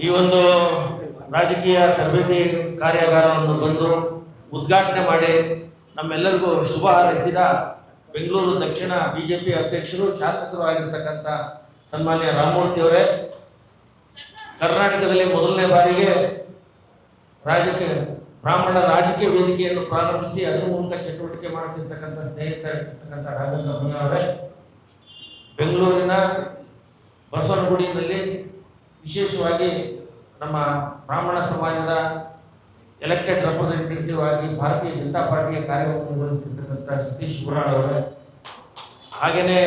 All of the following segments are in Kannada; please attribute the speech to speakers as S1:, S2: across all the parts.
S1: ಈ ಒಂದು ರಾಜಕೀಯ ತರಬೇತಿ ಕಾರ್ಯಾಗಾರವನ್ನು ಬಂದು ಉದ್ಘಾಟನೆ ಮಾಡಿ ನಮ್ಮೆಲ್ಲರಿಗೂ ಶುಭ ಹಾರೈಸಿದ ಬೆಂಗಳೂರು ದಕ್ಷಿಣ ಬಿಜೆಪಿ ಅಧ್ಯಕ್ಷರು ಶಾಸಕರು ಆಗಿರ್ತಕ್ಕಂಥ ಸನ್ಮಾನ್ಯ ರಾಮಮೂರ್ತಿ ಅವರೇ, ಕರ್ನಾಟಕದಲ್ಲಿ ಮೊದಲನೇ ಬಾರಿಗೆ ರಾಜಕೀಯ ಬ್ರಾಹ್ಮಣ ರಾಜಕೀಯ ವೇದಿಕೆಯನ್ನು ಪ್ರಾರಂಭಿಸಿ ಅದರ ಮೂಲಕ ಚಟುವಟಿಕೆ ಮಾಡುತ್ತಿರ್ತಕ್ಕಂಥ ಸ್ನೇಹಿತರಿರ್ತಕ್ಕಂಥ ರಾಘವೇಂದ್ರ ಅವರೇ, ಬೆಂಗಳೂರಿನ ಬಸವನಗುಡಿಯಲ್ಲಿ ವಿಶೇಷವಾಗಿ ನಮ್ಮ ಬ್ರಾಹ್ಮಣ ಸಮಾಜದ ಎಲೆಕ್ಟೆಡ್ ರೆಪ್ರೆಸೆಂಟೇಟಿವ್ ಆಗಿ ಭಾರತೀಯ ಜನತಾ ಪಾರ್ಟಿಯ ಕಾರ್ಯವನ್ನು ನಿರ್ವಹಿಸುತ್ತಿರ್ತಕ್ಕಂಥ ಸತೀಶ್ ಗುರಾಳ್ ಅವರೇ, ಹಾಗೆಯೇ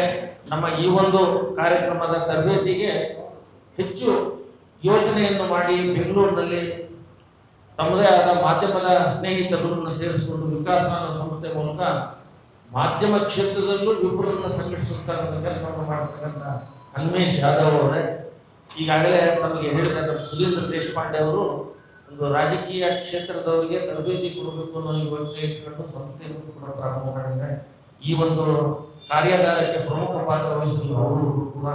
S1: ನಮ್ಮ ಈ ಒಂದು ಕಾರ್ಯಕ್ರಮದ ತರಬೇತಿಗೆ ಹೆಚ್ಚು ಯೋಜನೆಯನ್ನು ಮಾಡಿ ಬೆಂಗಳೂರಿನಲ್ಲಿ ತಮ್ಮದೇ ಆದ ಮಾಧ್ಯಮದ ಸ್ನೇಹಿತರನ್ನು ಸೇರಿಸಿಕೊಂಡು ವಿಕಾಸ ಸಂಸ್ಥೆ ಮೂಲಕ ಮಾಧ್ಯಮ ಕ್ಷೇತ್ರದಲ್ಲೂ ಇಬ್ಬರನ್ನು ಸಂಘಟಿಸುತ್ತಾ ಕೆಲಸವನ್ನು ಮಾಡತಕ್ಕಂಥ ಹನ್ಮೇಶ್ ಯಾದವ್ ಅವರೇ ಈಗಾಗಲೇ ನಮಗೆ ಹೇಳಿದ ಡಾಕ್ಟರ್ ಸುಧೀಂದ್ರ ದೇಶಪಾಂಡೆ ಅವರು ಒಂದು ರಾಜಕೀಯ ಕ್ಷೇತ್ರದವರಿಗೆ ತರಬೇತಿ ಕೊಡಬೇಕು ಅನ್ನೋ ಯೋಚನೆ ಇಟ್ಕೊಂಡು ಸಂಸ್ಥೆಯನ್ನು ಕೂಡ ಪ್ರಾರಂಭ ಮಾಡಿದ್ದಾರೆ. ಈ ಒಂದು ಕಾರ್ಯಾಗಾರಕ್ಕೆ ಪ್ರಮುಖ ಪಾತ್ರ ವಹಿಸಲು ಅವರು ಕೂಡ,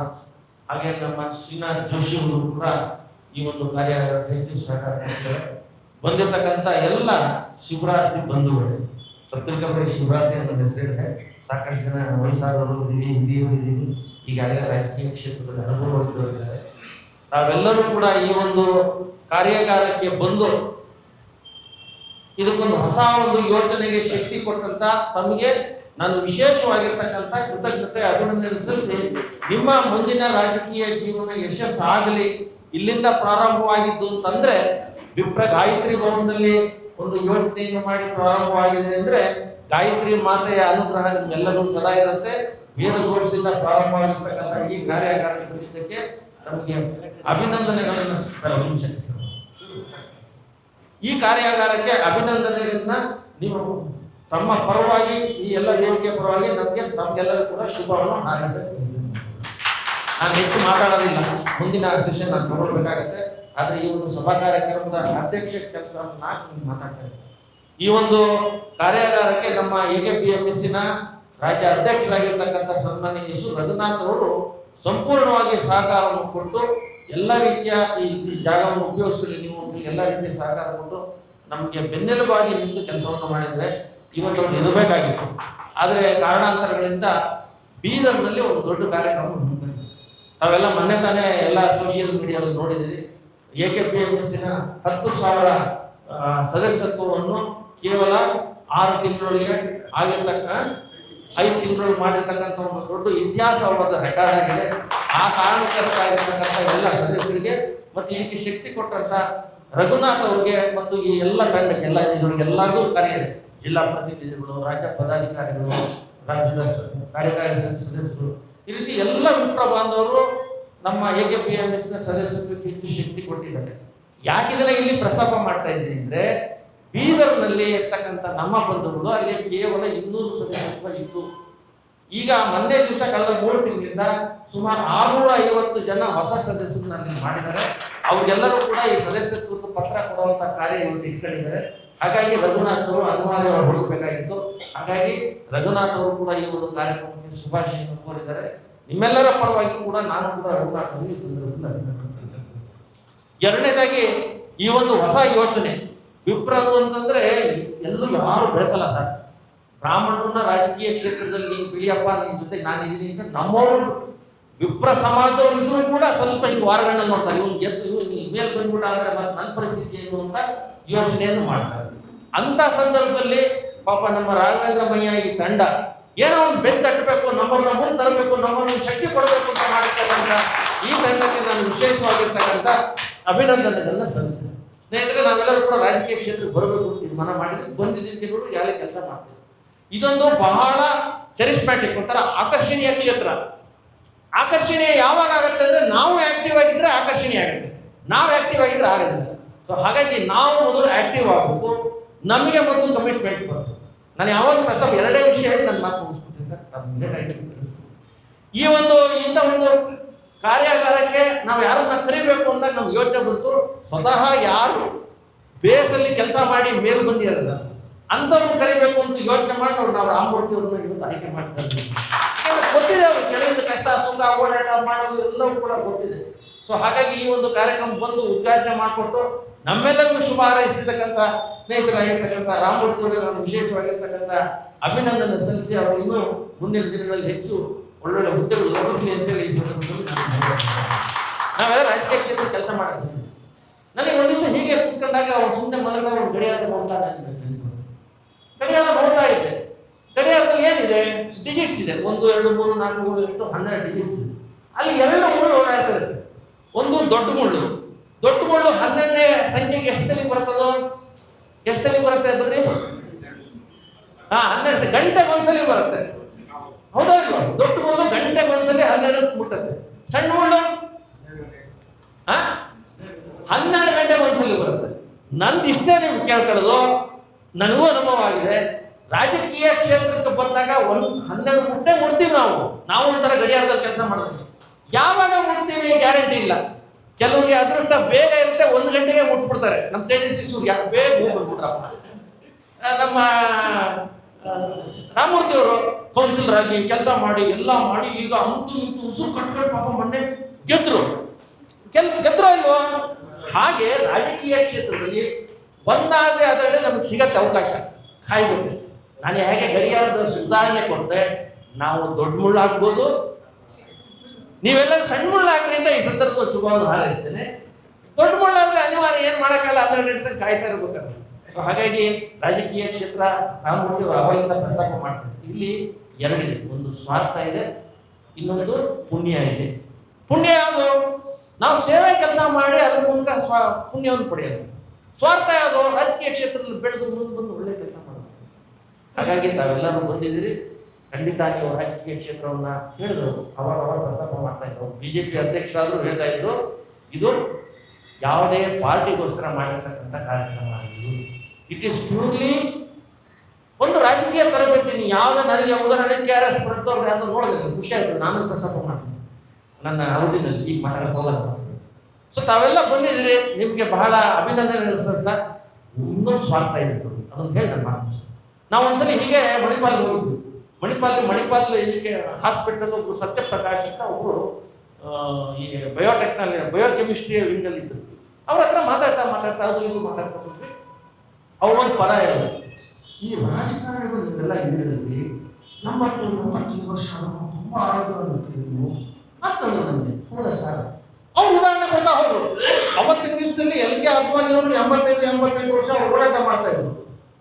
S1: ಹಾಗೆ ನಮ್ಮ ಶ್ರೀನಾಥ್ ಜೋಶಿ ಅವರು ಕೂಡ ಈ ಒಂದು ಕಾರ್ಯಾಗಾರಕ್ಕೆ ಹೆಚ್ಚು ಸಹಕಾರ ಮಾಡ್ತಾರೆ. ಬಂದಿರತಕ್ಕಂಥ ಎಲ್ಲ ಶಿವರಾತ್ರಿ ಬಂಧುಗಳು, ಪತ್ರಿಕಾ ಬರೀ ಶಿವರಾತ್ರಿ ಅಂತ ಹೆಸರಿದೆ ಸಾಕಷ್ಟು ಜನ ವಯಸ್ಸಾದವರು ಇದ್ದೀವಿ ಹಿರಿಯರು ಇದ್ದೀವಿ ಈಗಾಗಲೇ ರಾಜಕೀಯ ಕ್ಷೇತ್ರದಲ್ಲಿ ಅನುಭವ ಇದ್ದಾರೆ ತಾವೆಲ್ಲರೂ ಕೂಡ ಈ ಒಂದು ಕಾರ್ಯಾಗಾರಕ್ಕೆ ಬಂದು ಇದಕ್ಕೊಂದು ಹೊಸ ಒಂದು ಯೋಚನೆಗೆ ಶಕ್ತಿ ಕೊಟ್ಟಂತ ತಮಗೆ ನಾನು ವಿಶೇಷವಾಗಿರ್ತಕ್ಕಂಥ ಕೃತಜ್ಞತೆ ಅಭಿನಂದನೆ ಸಲ್ಲಿಸಿ ನಿಮ್ಮ ಮುಂದಿನ ರಾಜಕೀಯ ಜೀವನ ಯಶಸ್ಸಾಗಲಿ ಇಲ್ಲಿಂದ ಪ್ರಾರಂಭವಾಗಿದ್ದು ಅಂತಂದ್ರೆ ವಿಪ್ರ ಗಾಯತ್ರಿ ಭವನದಲ್ಲಿ ಒಂದು ಯೋಚನೆಯನ್ನು ಮಾಡಿ ಪ್ರಾರಂಭವಾಗಿದೆ ಅಂದ್ರೆ ಗಾಯತ್ರಿ ಮಾತೆಯ ಅನುಗ್ರಹ ನಿಮ್ಗೆಲ್ಲರೂ ಸದಾ ಇರುತ್ತೆ. ವೇದಘೋಷದಿಂದ ಪ್ರಾರಂಭವಾಗಿರ್ತಕ್ಕಂಥ ಈ ಕಾರ್ಯಾಗಾರ ಕುರಿತಕ್ಕೆ ತಮಗೆ ಅಭಿನಂದನೆಗಳನ್ನು ನಿಮಿಷ. ಈ ಕಾರ್ಯಾಗಾರಕ್ಕೆ ಅಭಿನಂದನೆಯನ್ನ ನೀವು ತಮ್ಮ ಪರವಾಗಿ, ಈ ಎಲ್ಲ ವೇದಿಕೆ ಪರವಾಗಿ ನಮಗೆ ನಮ್ಗೆಲ್ಲರೂ ಕೂಡ ಶುಭವನ್ನು ಹಾರೈಸುತ್ತೇನೆ. ನಾನು ಹೆಚ್ಚು ಮಾತಾಡೋದಿಲ್ಲ. ಮುಂದಿನ ಸೆಷನ್ ನಾನು ತಗೊಳ್ಬೇಕಾಗತ್ತೆ. ಆದ್ರೆ ಈ ಒಂದು ಸಭಾ ಕಾರ್ಯಕ್ರಮದ ಅಧ್ಯಕ್ಷ ಕೆಲಸವನ್ನು ನಾನು ಈ ಒಂದು ಕಾರ್ಯಾಗಾರಕ್ಕೆ ನಮ್ಮ ಎ ಕೆ ಪಿ ಎಂ ಎಸ್ಸಿನ ರಾಜ್ಯ ಅಧ್ಯಕ್ಷರಾಗಿರ್ತಕ್ಕಂಥ ಸನ್ಮಾನ್ಯ ಯಶು ರಘುನಾಥ್ ಅವರು ಸಂಪೂರ್ಣವಾಗಿ ಸಹಕಾರವನ್ನು ಕೊಟ್ಟು ಎಲ್ಲ ರೀತಿಯ ಈ ಜಾಗವನ್ನು ಉಪಯೋಗಿಸಲಿ ನೀವು ಎಲ್ಲ ರೀತಿಯ ಸಹಕಾರ ಕೊಟ್ಟು ನಮಗೆ ಬೆನ್ನೆಲುಬಾಗಿ ನಿಂತು ಕೆಲಸವನ್ನು ಮಾಡಿದರೆ ಇವತ್ತು ಇರಬೇಕಾಗಿತ್ತು ಆದರೆ ಕಾರಣಾಂತರಗಳಿಂದ ಬೀದರ್ನಲ್ಲಿ ಒಂದು ದೊಡ್ಡ ಕಾರ್ಯಕ್ರಮ ನಾವೆಲ್ಲ ಮೊನ್ನೆ ತಾನೇ ಎಲ್ಲ ಸೋಷಿಯಲ್ ಮೀಡಿಯಾದಲ್ಲಿ ನೋಡಿದಿರಿ ಎ ಕೆ ಪಿ ಎಂ ಎಸ್ಸಿನ ಹತ್ತು ಸಾವಿರ ಸದಸ್ಯತ್ವವನ್ನು ಕೇವಲ ಆರು ತಿಂಗಳೊಳಗೆ ಆಗಿರ್ತಕ್ಕ ಐದು ತಿಂಗಳು ಮಾಡಿರ್ತಕ್ಕಂಥ ಒಂದು ದೊಡ್ಡ ಇತಿಹಾಸವಾದ ರೆಕಾರ್ಡ್ ಆಗಿದೆ. ಆ ಕಾರಣಕ್ಕಾಗಿರ್ತಕ್ಕಂಥ ಎಲ್ಲ ಸದಸ್ಯರಿಗೆ ಮತ್ತು ಇದಕ್ಕೆ ಶಕ್ತಿ ಕೊಟ್ಟಂತ ರಘುನಾಥ್ ಅವ್ರಿಗೆ ಮತ್ತು ಈ ಎಲ್ಲ ತಂಡಕ್ಕೆ ಎಲ್ಲ ಎಲ್ಲರಿಗೂ ಕರೆಯಿದೆ ಜಿಲ್ಲಾ ಪ್ರತಿನಿಧಿಗಳು, ರಾಜ್ಯ ಪದಾಧಿಕಾರಿಗಳು, ರಾಜ್ಯದ ಕಾರ್ಯಕಾರಿ ಸದಸ್ಯರು. ಈ ರೀತಿ ಎಲ್ಲ ವಿಪ್ರ ಬಾಂಧವರು ನಮ್ಮ A K P M S ಸದಸ್ಯರಿಗೆ ಹೆಚ್ಚು ಶಕ್ತಿ ಕೊಟ್ಟಿದ್ದಾರೆ. ಯಾಕಿದ್ರೆ ಇಲ್ಲಿ ಪ್ರಸ್ತಾಪ ಮಾಡ್ತಾ ಇದ್ದೀನಿ ಅಂದ್ರೆ ಬೀದರ್ನಲ್ಲಿ ಇರ್ತಕ್ಕಂಥ ನಮ್ಮ ಬಂಧುಗಳು ಅಲ್ಲಿ ಕೇವಲ ಇನ್ನೂರು ಸದಸ್ಯತ್ವ ಇತ್ತು ಈಗ ಮೊನ್ನೆ ದಿವಸ ಕಳೆದ ಮೂರು ತಿಂಗಳಿಂದ ಸುಮಾರು ಆರುನೂರ ಐವತ್ತು ಜನ ಹೊಸ ಸದಸ್ಯರನ್ನ ಮಾಡಿದ್ದಾರೆ. ಅವ್ರಿಗೆಲ್ಲರೂ ಕೂಡ ಈ ಸದಸ್ಯತ್ವಕ್ಕೆ ಪತ್ರ ಕೊಡುವಂತ ಕಾರ್ಯ ಇವತ್ತು ಇಟ್ಕೊಂಡಿದ್ದಾರೆ. ಹಾಗಾಗಿ ರಘುನಾಥ್ ಅವರು ಅನಿವಾರ್ಯ ಹೋಗಬೇಕಾಗಿತ್ತು ಹಾಗಾಗಿ ರಘುನಾಥ್ ಅವರು ಕೂಡ ಈ ಒಂದು ಕಾರ್ಯಕ್ರಮಕ್ಕೆ ಶುಭಾಶಯವನ್ನು ಕೋರಿದ್ದಾರೆ. ನಿಮ್ಮೆಲ್ಲರ ಪರವಾಗಿ ಕೂಡ ನಾನು ಕೂಡ ರಘುನಾಥ್ ಅವರಿಗೆ ಈ ಸಂದರ್ಭದಲ್ಲಿ. ಎರಡನೇದಾಗಿ ಈ ಒಂದು ಹೊಸ ಯೋಚನೆ ವಿಪ್ರರು ಅಂತಂದ್ರೆ ಎಲ್ಲೂ ಯಾರು ಬೆಳೆಸಲ್ಲ ಸರ್. ಬ್ರಾಹ್ಮಣರನ್ನ ರಾಜಕೀಯ ಕ್ಷೇತ್ರದಲ್ಲಿ ನೀನು ಬಿಳಿಯಪ್ಪ ನಿನ್ ಜೊತೆ ನಾನು ಇದೀನಿ ಅಂತ ನಮ್ಮವರು ವಿಪ್ರ ಸಮಾಜದವ್ರು ಕೂಡ ಸ್ವಲ್ಪ ಹಿಂಗೆ ವಾರಗಳನ್ನ ನೋಡ್ತಾರೆ. ಇವ್ನು ಗೆದ್ದು, ಇವ್ನು ಮೇಲ್ ಬಂದ್ಬಿಟ್ಟ ಅಂದ್ರೆ ಮತ್ತೆ ನನ್ನ ಪರಿಸ್ಥಿತಿ ಏನು ಅಂತ ಯೋಚನೆಯನ್ನು ಮಾಡ್ತಾರೆ. ಅಂತ ಸಂದರ್ಭದಲ್ಲಿ ಪಾಪ ನಮ್ಮ ರಾಘವೇಂದ್ರ ಮಯ್ಯ ಈ ತಂಡ ಏನೋ ಒಂದು ಬೆನ್ ತಟ್ಟಬೇಕು ನಮ್ಮನ್ನ ಮುಂದೆ ತರಬೇಕು ನಮ್ಮನ್ನು ಶಕ್ತಿ ಕೊಡಬೇಕು ಅಂತ ಮಾಡಿರ್ತಕ್ಕಂಥ ಈ ತಂಡಕ್ಕೆ ನಾನು ವಿಶೇಷವಾಗಿರ್ತಕ್ಕಂಥ ಅಭಿನಂದನೆಗಳನ್ನ ಸಲ್ಲಿಸ್ತೇನೆ. ಸ್ನೇಹಿತರೆ, ನಾವೆಲ್ಲರೂ ಕೂಡ ರಾಜಕೀಯ ಕ್ಷೇತ್ರಕ್ಕೆ ಬರಬೇಕು ಅಂತ ತೀರ್ಮಾನ ಮಾಡಿದ್ರೆ ಬಂದಿದ್ದಕ್ಕೆ ಕೂಡ ಯಾರೇ ಕೆಲಸ ಮಾಡ್ತೀವಿ. ಇದೊಂದು ಬಹಳ ಚರಿಸ್ಮ್ಯಾಟಿಕ್ ಒಂಥರ ಆಕರ್ಷಣೀಯ ಕ್ಷೇತ್ರ. ಆಕರ್ಷಣೀಯ ಯಾವಾಗ ಆಗುತ್ತೆ ಅಂದ್ರೆ ನಾವು ಆಕ್ಟಿವ್ ಆಗಿದ್ರೆ ಆಕರ್ಷಣೀಯ ಆಗುತ್ತೆ. ನಾವು ಆಕ್ಟಿವ್ ಆಗಿದ್ರೆ ಆಗುತ್ತೆ ಸೊ ಹಾಗಾಗಿ ನಾವು ಮೊದಲು ಆಕ್ಟಿವ್ ಆಗಬೇಕು. ನಮಗೆ ಮೊದಲು ಕಮಿಟ್ಮೆಂಟ್ ಬರಬೇಕು ನಾನು ಯಾವಾಗ ಪ್ರಸ್ತಾಪ ಎರಡೇ ವಿಷಯ ಹೇಳಿ ನನ್ನ ಮಾತು ಮುಗಿಸ್ಕೊಡ್ತೀನಿ ಸರ್. ಈ ಒಂದು, ಇಂಥ ಒಂದು ಕಾರ್ಯಾಗಾರಕ್ಕೆ ನಾವು ಯಾರನ್ನ ಕರಿಬೇಕು ಅಂತ ನಮ್ಗೆ ಯೋಚನೆ ಬಂತು. ಸ್ವತಃ ಯಾರು ಬೇಸಲ್ಲಿ ಕೆಲಸ ಮಾಡಿ ಮೇಲ್ ಬಂದಿರಲ್ಲ, ಅಂಥವ್ರು ಕರಿಬೇಕು ಅಂತ ಯೋಚನೆ ಮಾಡಿ ಅವ್ರು ನಾವು ರಾಮಮೂರ್ತಿ ಅವ್ರನ್ನ ಇವತ್ತು ಆಯ್ಕೆ ಮಾಡ್ತಾರೆ ಗೊತ್ತಿದೆ ಅವ್ರು ಕೆಲವೊಂದು ಕಷ್ಟ ಸುಖ ಓಡಾಟ ಮಾಡೋದು ಎಲ್ಲವೂ ಕೂಡ ಗೊತ್ತಿದೆ. ಸೊ ಹಾಗಾಗಿ ಈ ಒಂದು ಕಾರ್ಯಕ್ರಮ ಬಂದು ಉದ್ಘಾಟನೆ ಮಾಡಿಕೊಟ್ಟು ನಮ್ಮೆಲ್ಲರಿಗೂ ಶುಭ ಹಾರೈಸಿರ್ತಕ್ಕಂಥ ಸ್ನೇಹಿತರಾಗಿರ್ತಕ್ಕಂಥ ರಾಮಮೂರ್ತಿ ಅವರಿಗೆ ನಾನು ವಿಶೇಷವಾಗಿರ್ತಕ್ಕಂಥ ಅಭಿನಂದನೆ ಸಲ್ಲಿಸಿ ಅವರು ಇನ್ನೂ ಮುಂದಿನ ದಿನಗಳಲ್ಲಿ ಹೆಚ್ಚು ಒಳ್ಳೊಳ್ಳೆ ಹುದ್ದೆಗಳು ಲಭಿಸಲಿ ಅಂತೇಳಿ ಈ ಸಂದರ್ಭದಲ್ಲಿ. ನಾವೆಲ್ಲ ರಾಜಕೀಯ ಕ್ಷೇತ್ರ ಕೆಲಸ ಮಾಡಿದ್ವಿ. ನನಗೆ ಒಂದು ದಿವಸ ಹೀಗೆ ಕೂತ್ಕೊಂಡಾಗ ಅವನು ಸುಮ್ಮನೆ ಮಲಗ ಅವನು ಗಡಿಯಾರ ನೋಡ್ತಾನೆ. ಗಡಿಯಾರ ನೋಡ್ತಾ ಇದ್ದೆ ಗಡಿಯಾರದಲ್ಲಿ ಏನಿದೆ? ಡಿಜಿಟ್ಸ್ ಇದೆ. ಒಂದು, ಎರಡು, ಮೂರು, ನಾಲ್ಕು, ಮೂರು, ಎಷ್ಟು? ಹನ್ನೆರಡು ಡಿಜಿಟ್ಸ್ ಇದೆ. ಅಲ್ಲಿ ಎರಡು ಮುಳ್ಳು ಓಡಾಡ್ತಾ ಇರುತ್ತೆ. ಒಂದು ದೊಡ್ಡ ಮುಳ್ಳು. ದೊಡ್ಡ ಮುಳ್ಳು ಹನ್ನೆರಡನೇ ಸಂಖ್ಯೆಗೆ ಎಷ್ಟು ಸಲ ಬರ್ತದೋ ಎಷ್ಟು ಸಲ ಬರುತ್ತೆ ಬನ್ರಿ ಹಾ, ಹನ್ನೆರಡು ಗಂಟೆಗೆ ಒಂದ್ಸಲಿ ಬರುತ್ತೆ. ಹೌದಾ? ದೊಡ್ಡ ಮುಳ್ಳು ಗಂಟೆ ಒಂದ್ಸಲಿ ಹನ್ನೆರಡು ಮುಟ್ಟತ್ತೆ. ಸಣ್ಣ ಮುಳ್ಳು ಹನ್ನೆರಡು ಗಂಟೆ ಒಂದ್ಸಲಿ ಬರುತ್ತೆ. ನಂದು ಇಷ್ಟೇ ನೀವು ಕೇಳ್ಕೊಳ್ಳೋದು ನನಗೂ ಅನುಭವ ಆಗಿದೆ ರಾಜಕೀಯ ಕ್ಷೇತ್ರಕ್ಕೆ ಬಂದಾಗ ಒಂದು ಹನ್ನೆರಡು ಮುಟ್ಟೆ ಮುಡ್ತೀವಿ ನಾವು. ನಾವು ಒಂಥರ ಗಡಿಯಾರದಲ್ಲಿ ಕೆಲಸ ಮಾಡ್ತೀವಿ ಯಾವಾಗ ಮುಟ್ತೀವಿ ಗ್ಯಾರಂಟಿ ಇಲ್ಲ. ಕೆಲವರಿಗೆ ಅದೃಷ್ಟ ಬೇಗ ಇರುತ್ತೆ, ಒಂದು ಗಂಟೆಗೆ ಮುಟ್ಬಿಡ್ತಾರೆ. ನಮ್ಮ ತೇಜಸ್ವಿ ಸೂರ್ಯ, ಬೇಗ ಹೋಗ್ಬಿಟ್ರಪ್ಪ ನಮ್ಮ ರಾಮಮೂರ್ತಿ ಅವರು ಕೌನ್ಸಿಲರ್ ಆಗಿ ಕೆಲಸ ಮಾಡಿ, ಎಲ್ಲ ಮಾಡಿ, ಈಗ ಅಂತೂ ಇಂತೂ ಉಸುರು ಕಟ್ಕೊಂಡು ಪಾಪ ಮೊನ್ನೆ ಗೆದ್ರು. ಕೆಲ್ ಗೆದ್ರೋ ಇಲ್ವೋ? ಹಾಗೆ ರಾಜಕೀಯ ಕ್ಷೇತ್ರದಲ್ಲಿ ಬಂದಾದ್ರೆ ಅದರಲ್ಲಿ ನಮಗೆ ಸಿಗತ್ತೆ ಅವಕಾಶ. ಕಾಯ್ಬಿಟ್ಟು ನಾನು ಹೇಗೆ ಗಡಿಯಾರದ ಸುಧಾರಣೆ ಕೊಟ್ಟರೆ ನಾವು ದೊಡ್ಡ ಮುಳ್ಳಾಗ್ಬೋದು ನೀವೆಲ್ಲ ಸಣ್ಣ ಮುಳ್ಳು ಅಂತ ಈ ಸಂದರ್ಭದಲ್ಲಿ ಶುಭವನ್ನು ಹಾರೈಸ್ತೇನೆ ದೊಡ್ಡ ಮುಳ್ಳಾದ್ರೆ ಅನಿವಾರ್ಯ, ಏನು ಮಾಡಕ್ಕಲ್ಲ ಅದರ ಕಾಯ್ತಾ ಇರ್ಬೇಕಾದ್ರೆ ಹಾಗಾಗಿ ರಾಜಕೀಯ ಕ್ಷೇತ್ರ, ನಾನು ಅವರು ಅವಾಗಿಂದ ಪ್ರಸ್ತಾಪ ಮಾಡ್ತೇನೆ. ಇಲ್ಲಿ ಎರಡಿದೆ ಒಂದು ಸ್ವಾರ್ಥ ಇದೆ, ಇನ್ನೊಂದು ಪುಣ್ಯ ಇದೆ. ಪುಣ್ಯ ಯಾವುದು? ನಾವು ಸೇವೆ ಕೆಲಸ ಮಾಡಿ ಅದ್ರ ಮೂಲಕ ಸ್ವ, ಪುಣ್ಯವನ್ನು ಪಡೆಯೋದು. ಸ್ವಾರ್ಥ ಯಾವುದು? ರಾಜಕೀಯ ಕ್ಷೇತ್ರದಲ್ಲಿ ಬೆಳೆದು ಮುಂದೆ ಬಂದು ಒಳ್ಳೆ ಕೆಲಸ ಮಾಡೋದು ಹಾಗಾಗಿ ತಾವೆಲ್ಲರೂ ಬಂದಿದ್ದೀರಿ. ಖಂಡಿತ ನೀವು ರಾಜಕೀಯ ಕ್ಷೇತ್ರವನ್ನ ಹೇಳಿದ್ರು. ಅವಾಗ ಅವಾಗ ಪ್ರಸ್ತಾಪ ಮಾಡ್ತಾ ಇದ್ರು. ಬಿಜೆಪಿ ಅಧ್ಯಕ್ಷರಾದರೂ ಹೇಳ್ತಾ ಇದ್ರು. ಇದು ಯಾವುದೇ ಪಾರ್ಟಿಗೋಸ್ಕರ ಮಾಡಿರ್ತಕ್ಕಂಥ ಕಾರ್ಯಕ್ರಮ ಆಗಿದ್ದು ಇಟ್ ಈಸ್ ಪ್ಯೂರ್ಲಿ ಒಂದು ರಾಜಕೀಯ ತರಬೇತಿ ಯಾವುದೇ ನನಗೆ ಉದಾಹರಣೆ ಕೆ ಆರ್ ಎಸ್ ಬರ್ತವ್ರು ಯಾರು ನೋಡಿದ್ರೆ ಖುಷಿ ಆಯ್ತು ನಾನು ಪ್ರಸ್ತಾಪ ಮಾಡ್ತೀನಿ. ನನ್ನ ಅವಧಿನಲ್ಲಿ ಈಗ ಮಾತಾಡಕ್ ಹೋಗಲ್ಲ ಸೊ ತಾವೆಲ್ಲ ಬಂದಿದ್ದೀರಿ. ನಿಮಗೆ ಬಹಳ ಅಭಿನಂದನೆ ಸಲ್ಲಿಸ್ತಾ ಇನ್ನೊಂದು ಸ್ವಾರ್ಥ ಇತ್ತು ಅದನ್ನು ಹೇಳಿ ನನ್ನ ಮಾತು ನಾವು ಒಂದ್ಸಲಿ ಹೀಗೆ ಮಣಿಪಾಲ್ ಹೋಗಿದ್ವಿ. ಮಣಿಪಾಲ್ ಮಣಿಪಾಲ್ ಇದಕ್ಕೆ ಹಾಸ್ಪಿಟಲ್ ಒಬ್ರು ಸತ್ಯಪ್ರಕಾಶ್ ಅಂತ ಒಬ್ರು ಈ ಬಯೋಟೆಕ್ನಲ್ಲಿ ಬಯೋಕೆಮಿಸ್ಟ್ರಿಯ ವಿಂಗಲ್ಲಿ ಇದ್ರು ಅವ್ರ ಹತ್ರ ಮಾತಾಡ್ತಾ ಮಾತಾಡ್ತಾ ಅದು ಇದು ಮಾತಾಡ್ತಾ ಹೋದ್ವಿ ಅವ್ರೊಂದು ಪದ ಹೇಳಿದ್ರು ಈ ರಾಜಕಾರಣಿಗಳು ನೀವೆಲ್ಲ ಇದ್ರಲ್ಲಿ ನಮ್ಮತ್ತು ನಮ್ಮತ್ತು ವರ್ಷ ತುಂಬ ನೀವು ಅಂತಂದ್ರು ನನಗೆ ಹೌದಾ ಸರ್. ಅವ್ರು ಉದಾಹರಣೆ ಕೊಡ್ತಾ ಹೋದ್ರು. ಅವತ್ತಿನ ದಿವಸದಲ್ಲಿ ಎಲ್ ಕೆ ಅದ್ವಾನಿಯವರು ಎಂಬತ್ತೈದು ಎಂಬತ್ತೈದು ವರ್ಷ ಅವ್ರು ಹೋರಾಟ ಮಾಡ್ತಾ ಇದ್ರು.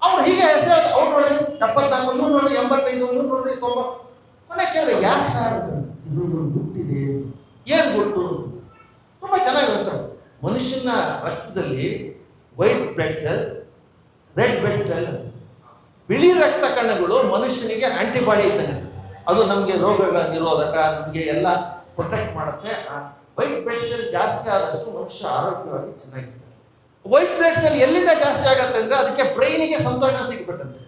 S1: ಅವ್ರು ಹೀಗೆ ಹೆಸರು ಅವ್ರು ನೋಡಿ ಎಪ್ಪತ್ನಾಲ್ಕು ಇವ್ರು ನೋಡಿ ಎಂಬತ್ತೈದು ಇವ್ರು ನೋಡಿ ತೊಂಬತ್ತು. ಕೊನೆ ಕೇಳಿ ಯಾಕೆ ಸಾರ್ ಇದು? ಏನ್ ಗೊತ್ತು ತುಂಬಾ ಚೆನ್ನಾಗಿ ಸರ್ ಮನುಷ್ಯನ ರಕ್ತದಲ್ಲಿ white blood cell red blood cell ಬಿಳಿ ರಕ್ತ ಕಣಗಳು ಮನುಷ್ಯನಿಗೆ ಆಂಟಿಬಾಡಿ ಇದ್ದಂಗೆ. ಅದು ನಮಗೆ ರೋಗಗಳ ನಿರೋಧಕ, ನಮಗೆ ಎಲ್ಲ ಪ್ರೊಟೆಕ್ಟ್ ಮಾಡುತ್ತೆ. ವೈಟ್ ಬ್ಲಡ್ ಸೆಲ್ ಜಾಸ್ತಿ ಆದಷ್ಟು ಮನುಷ್ಯ ಆರೋಗ್ಯವಾಗಿ ಚೆನ್ನಾಗಿದೆ ವೈಟ್ ಬ್ಲಡ್ ಸೆಲ್ ಎಲ್ಲಿಂದ ಜಾಸ್ತಿ ಆಗತ್ತೆ ಅಂದ್ರೆ ಅದಕ್ಕೆ ಬ್ರೈನಿಗೆ ಸಂತೋಷ ಸಿಗ್ಬೇಕಂತೆ.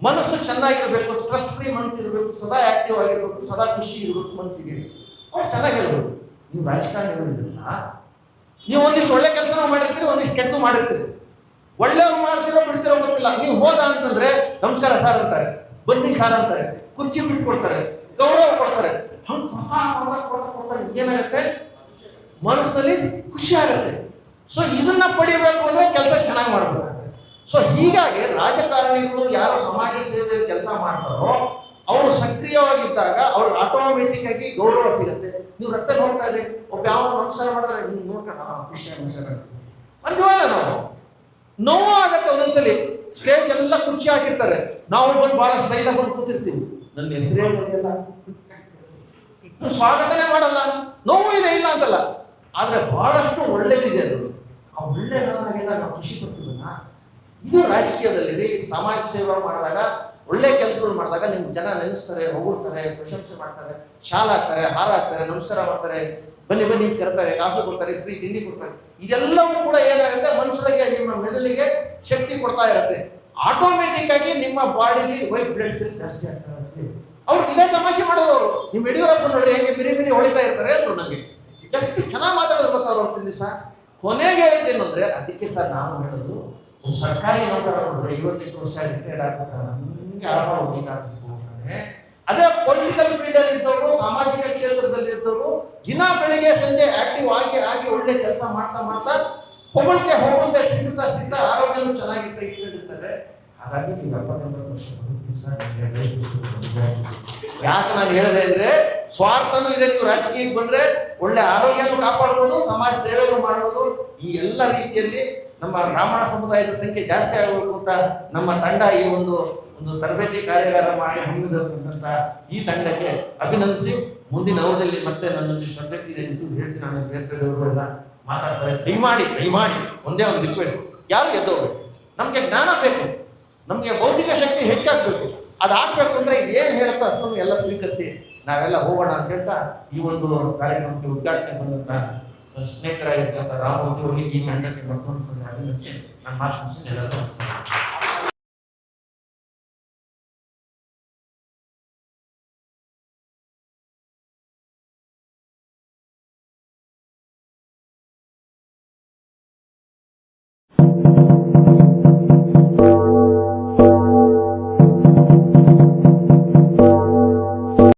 S1: ಮನಸ್ಸು ಚೆನ್ನಾಗಿರ್ಬೇಕು ಸ್ಟ್ರೆಸ್ ಫ್ರೀ ಮನಸ್ಸು ಸದಾ ಆಕ್ಟಿವ್ ಆಗಿರ್ಬೇಕು, ಸದಾ ಖುಷಿ ಇರಬೇಕು ಮನಸ್ಸಿಗೆ. ಅವ್ರು ಚೆನ್ನಾಗಿರ್ಬೇಕು ನೀವು ರಾಜಕಾರಣಿಗಳಿರಲ್ಲ ನೀವು ಒಂದಿಷ್ಟು ಒಳ್ಳೆ ಕೆಲಸ ಮಾಡಿರ್ತೀರಿ, ಒಂದಿಷ್ಟು ಕೆಟ್ಟು ಮಾಡಿರ್ತೀರಿ. ಒಳ್ಳೆಯವ್ರು ಮಾಡ್ತಿರೋ, ಬಿಡ್ತಿರೋ ಗೊತ್ತಿಲ್ಲ. ನೀವು ಹೋದ ಅಂತಂದ್ರೆ ನಮಸ್ಕಾರ ಸಾರ್ ಅಂತಾರೆ, ಬನ್ನಿ ಸಾರ್ ಅಂತಾರೆ, ಕುರ್ಚಿ ಬಿಟ್ಟು ಕೊಡ್ತಾರೆ, ಗೌರವ ಕೊಡ್ತಾರೆ. ಹಂಗೆ ಕೊಡ್ತಾ ಕೊಡ್ತಾ ಕೊಡ್ತಾ ಕೊಡ್ತಾ ಏನಾಗುತ್ತೆ? ಮನಸ್ಸಲ್ಲಿ ಖುಷಿ ಆಗುತ್ತೆ. ಸೊ ಇದನ್ನ ಪಡಿಬೇಕು ಅಂದ್ರೆ ಕೆಲಸ ಚೆನ್ನಾಗಿ ಮಾಡಬೇಕಾಗುತ್ತೆ. ಸೊ ಹೀಗಾಗಿ ರಾಜಕಾರಣಿಗಳು ಯಾರು ಸಮಾಜ ಸೇವೆ ಕೆಲಸ ಮಾಡ್ತಾರೋ ಅವರು ಸಕ್ರಿಯವಾಗಿದ್ದಾಗ ಅವ್ರಿಗೆ ಆಟೋಮೆಟಿಕ್ ಆಗಿ ಗೌರವ ಸಿಗುತ್ತೆ. ನೀವು ರಸ್ತೆ ನೋಡ್ತಾ ಇದ್ರೆ ಒಬ್ಬ ಯಾವ ನಮಸ್ಕಾರ ಮಾಡಿದ್ರೆ ನೀವು ನೋಡ್ಕೊಂಡು ವಿಷಯ ಅಂತೀವಲ್ಲ ನಾವು. ನೋವು ಆಗತ್ತೆ ಒಂದೊಂದ್ಸಲಿ. ಸ್ಟೇಜ್ ಎಲ್ಲ ಖುಷಿ ಆಗಿರ್ತಾರೆ. ನಾವು ಬಂದು ಬಹಳ ಸ್ಟೈಲ್ ಬಂದು ಕೂತಿರ್ತೀವಿ. ನನ್ನ ಹೆಸರೇ ಬಂದಿಲ್ಲ. ಸ್ವಾಗತನೇ ಮಾಡಲ್ಲ. ನೋವು ಇದೆ, ಇಲ್ಲ ಅಂತಲ್ಲ. ಆದ್ರೆ ಬಹಳಷ್ಟು ಒಳ್ಳೇದಿದೆ ಅದು. ಆ ಒಳ್ಳೆದಾಗೆಲ್ಲ ನಾವು ಖುಷಿ ಪಡ್ತೀವಲ್ಲ. ಇದು ರಾಜಕೀಯದಲ್ಲಿ ಸಮಾಜ ಸೇವೆ ಮಾಡಿದಾಗ ಒಳ್ಳೆ ಕೆಲಸಗಳು ಮಾಡಿದಾಗ ನಿಮ್ ಜನ ನೆನೆಸ್ತಾರೆ, ಹೊಗಳ್ತಾರೆ, ಪ್ರಶಂಸೆ ಮಾಡ್ತಾರೆ, ಶಾಲ ಹಾಕ್ತಾರೆ, ಹಾರ ಹಾಕ್ತಾರೆ, ನಮಸ್ಕಾರ ಮಾಡ್ತಾರೆ. ಬನ್ನಿ ಬನ್ನಿ ಕರ್ತಾರೆ ಕಾಫಿ ಕೊಡ್ತಾರೆ, ಫ್ರೀ ತಿಂಡಿ ಕೊಡ್ತಾರೆ. ಇದೆಲ್ಲವೂ ಕೂಡ ಏನಾಗುತ್ತೆ, ಮನುಷ್ಯರಿಗೆ ನಿಮ್ಮ ಮೆದುಳಿಗೆ ಶಕ್ತಿ ಕೊಡ್ತಾ ಇರುತ್ತೆ. ಆಟೋಮೆಟಿಕ್ ಆಗಿ ನಿಮ್ಮ ಬಾಡಿಲಿ ವೈಟ್ ಬ್ಲಡ್ ಸೆಲ್ ಜಾಸ್ತಿ ಆಗ್ತಾ ಇರುತ್ತೆ. ಅವ್ರು ಇದೇ ತಮಾಷೆ ಮಾಡೋದು ಅವರು. ನಿಮ್ಮ ಯಡಿಯೂರಪ್ಪ ನೋಡ್ರಿ ಹೇಗೆ ಬಿರಿ ಬಿರಿ ಹೊಡಿತಾ ಇರ್ತಾರೆ ಅಂದ್ರು ನನಗೆ ಎಷ್ಟು ಚೆನ್ನಾಗಿ ಮಾತಾಡೋದು ಗೊತ್ತಾ ಅವ್ರು ದಿವಸ? ಕೊನೆಗೆ ಹೇಳಿದ್ದೇನು ಅಂದ್ರೆ, ಅದಕ್ಕೆ ಸರ್ ನಾವು ಹೇಳೋದು ಸರ್ಕಾರಿ ನೌಕರ ನೋಡಿದ್ರೆ ಐವತ್ತೆಂಟು ವರ್ಷ ರಿಟೈರ್ಡ್ ಆಗ್ಬಿಟ್ಟಾರೆ ನಮ್ಗೆ ಆರೋಪ ಅದೇ ಪೊಲಿಟಿಕಲ್ ಫೀಲ್ಡ್ ಅಲ್ಲಿ ಇದ್ದವರು, ಸಾಮಾಜಿಕ ಕ್ಷೇತ್ರದಲ್ಲಿ ಇದ್ದವರು, ದಿನ ಬೆಳಿಗ್ಗೆ ಸಂಜೆ ಆಕ್ಟಿವ್ ಆಗಿ ಆಗಿ ಒಳ್ಳೆ ಕೆಲಸ ಮಾಡ್ತಾ ಮಾಡ್ತಾ ಹೊಗಳಿಕೆ ಹೋಗುತ್ತೆ ಸಿಗ್ತಾ ಸಿಗ್ತಾ ಆರೋಗ್ಯನೂ ಚೆನ್ನಾಗಿರ್ತಾ ಇಟ್ಟಿರ್ತಾರೆ ಹಾಗಾಗಿ ನೀವು ಎಪ್ಪತ್ತೊಂಬತ್ತು ವರ್ಷ ಯಾಕೆ ನಾನು ಹೇಳಿದೆ ಅಂದ್ರೆ, ಸ್ವಾರ್ಥನೂ ಇದೆ, ನೀವು ರಾಜಕೀಯಕ್ಕೆ ಬಂದ್ರೆ ಒಳ್ಳೆ ಆರೋಗ್ಯನೂ ಕಾಪಾಡ್ಬೋದು, ಸಮಾಜ ಸೇವೆನೂ ಮಾಡ್ಬೋದು, ಈ ಎಲ್ಲ ರೀತಿಯಲ್ಲಿ ನಮ್ಮ ಬ್ರಾಹ್ಮಣ ಸಮುದಾಯದ ಸಂಖ್ಯೆ ಜಾಸ್ತಿ ಆಗಬೇಕು ಅಂತ ನಮ್ಮ ತಂಡ ಈ ಒಂದು ಒಂದು ತರಬೇತಿ ಕಾರ್ಯಗಾರ ಮಾಡಿ ಹಮ್ಮಿದಂತ ಈ ತಂಡಕ್ಕೆ ಅಭಿನಂದಿಸಿ ಮುಂದಿನ ಅವಧಿಯಲ್ಲಿ ಮತ್ತೆ ನನ್ನೊಂದು ಶ್ರದ್ಧೆ ಹೇಳ್ತೀನಿ. ನಾನು ಬೇರೆ ಬೇರೆಯವರು ಎಲ್ಲ ಮಾತಾಡ್ತಾರೆ. ದಯಮಾಡಿ ದಯಮಾಡಿ, ಒಂದೇ ಒಂದು ರಿಕ್ವೆಸ್ಟ್ ಯಾರು ಎದ್ದೋಗ್ಬೇಕು ನಮಗೆ ಜ್ಞಾನ ಬೇಕು. ನಮಗೆ ಬೌದ್ಧಿಕ ಶಕ್ತಿ ಹೆಚ್ಚಾಗಬೇಕು. ಅದಾಗಬೇಕು ಅಂದ್ರೆ ಏನು ಹೇಳುತ್ತೆ ಅಷ್ಟನ್ನು ಎಲ್ಲ ಸ್ವೀಕರಿಸಿ ನಾವೆಲ್ಲ ಹೋಗೋಣ ಅಂತ ಹೇಳ್ತಾ ಈ ಒಂದು ಕಾರ್ಯಕ್ರಮಕ್ಕೆ ಉದ್ಘಾಟನೆ ಬಂದಂತ ಸ್ನೇಹಿತರಾಗಿರ್ತಕ್ಕಂಥ ರಾಮಮೂರ್ತಿ ಅವರಿಗೆ ಈ ತಂಡಕ್ಕೆ ಮತ್ತೊಂದು ಅಭಿನಂದಿಸಿ ನಾನು ಮಾತು ಮುಗಿಸಿ